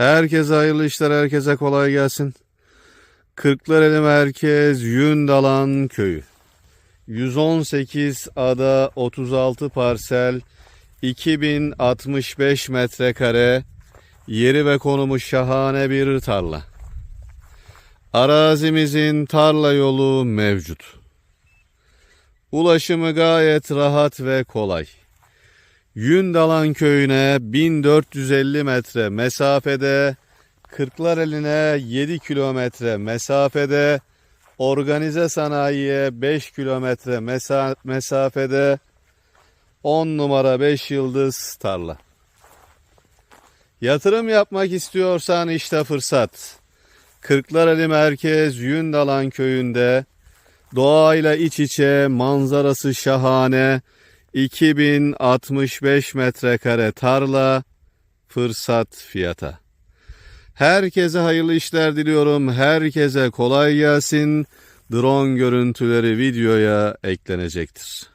Herkese hayırlı işler, herkese kolay gelsin. Kırklareli Merkez Yündalan Köyü. 118 ada 36 parsel 2065 metrekare yeri ve konumu şahane bir tarla. Arazimizin tarla yolu mevcut. Ulaşımı gayet rahat ve kolay. Yündalan köyüne 1450 metre mesafede, Kırklareli'ne 7 kilometre mesafede, organize sanayiye 5 kilometre mesa- mesafede, 10 numara 5 yıldız tarla. Yatırım yapmak istiyorsan işte fırsat. Kırklareli Merkez Yündalan köyünde doğayla iç içe manzarası şahane 2065 metrekare tarla fırsat fiyata. Herkese hayırlı işler diliyorum. Herkese kolay gelsin. Drone görüntüleri videoya eklenecektir.